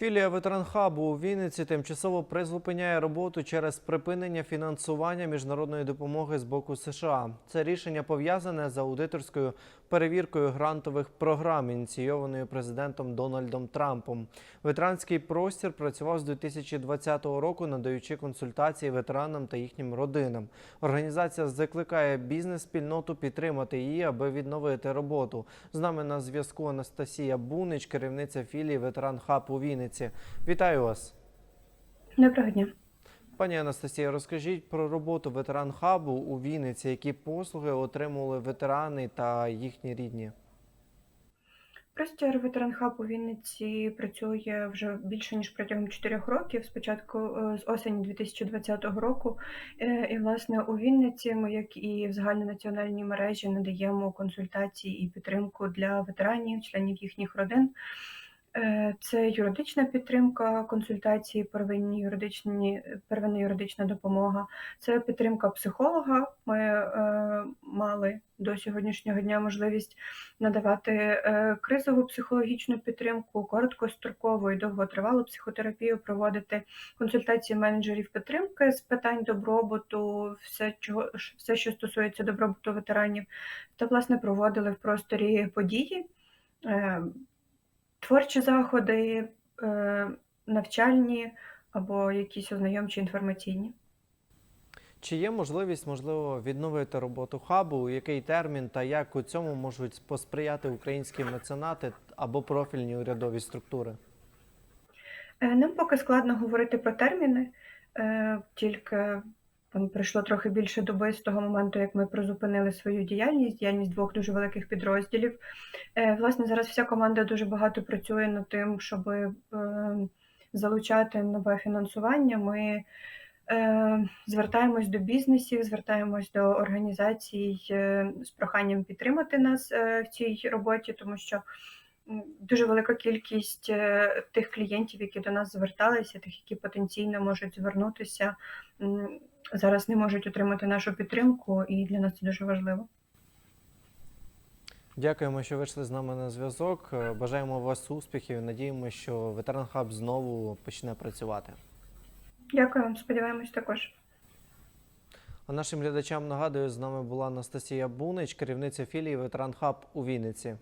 Філія ветеранхабу у Вінниці тимчасово призупиняє роботу через припинення фінансування міжнародної допомоги з боку США. Це рішення пов'язане з аудиторською перевіркою грантових програм, ініційованою президентом Дональдом Трампом. Ветеранський простір працював з 2020 року, надаючи консультації ветеранам та їхнім родинам. Організація закликає бізнес-спільноту підтримати її, аби відновити роботу. З нами на зв'язку Анастасія Бунич, керівниця філії Ветеран Хаб у Вінниці. Вітаю вас, Доброго дня. пані Анастасія. Розкажіть про роботу ветеран хабу у Вінниці, які послуги отримували ветерани та їхні рідні. Простір ветеран хаб у Вінниці працює вже більше ніж протягом 4 років. Спочатку е, з осені 2020 року. Е, І власне у Вінниці ми, як і в загальнонаціональній мережі, надаємо консультації і підтримку для ветеранів, членів їхніх родин. Е, Це юридична підтримка, консультації, первинні юридичні, первинна юридична допомога. Це підтримка психолога. Ми е, мали до сьогоднішнього дня можливість надавати е, кризову психологічну підтримку, короткострокову і довготривалу психотерапію, проводити консультації менеджерів підтримки з питань добробуту, все, чого, все, що стосується добробуту ветеранів, та власне проводили в просторі події, е, творчі заходи, е, навчальні або якісь ознайомчі інформаційні. Чи є можливість, можливо, відновити роботу хабу? У який термін та як у цьому можуть посприяти українські меценати або профільні урядові структури? Е, Нам поки складно говорити про терміни, е, тільки там пройшло трохи більше доби з того моменту, як ми призупинили свою діяльність, діяльність двох дуже великих підрозділів. Е, Власне, зараз вся команда дуже багато працює над тим, щоб е, залучати нове фінансування. Ми е, звертаємось до бізнесів, звертаємось до організацій з проханням підтримати нас в цій роботі, тому що дуже велика кількість е, тих клієнтів, які до нас зверталися, тих, які потенційно можуть звернутися, зараз не можуть отримати нашу підтримку, і для нас це дуже важливо. Дякуємо, що вийшли з нами на зв'язок. Е, Бажаємо вас успіхів. Надіємося, що ветеран хаб знову почне працювати. Дякую вам, сподіваємось також. А нашим глядачам нагадую, з нами була Анастасія Бунич, керівниця філії Ветеран Хаб у Вінниці.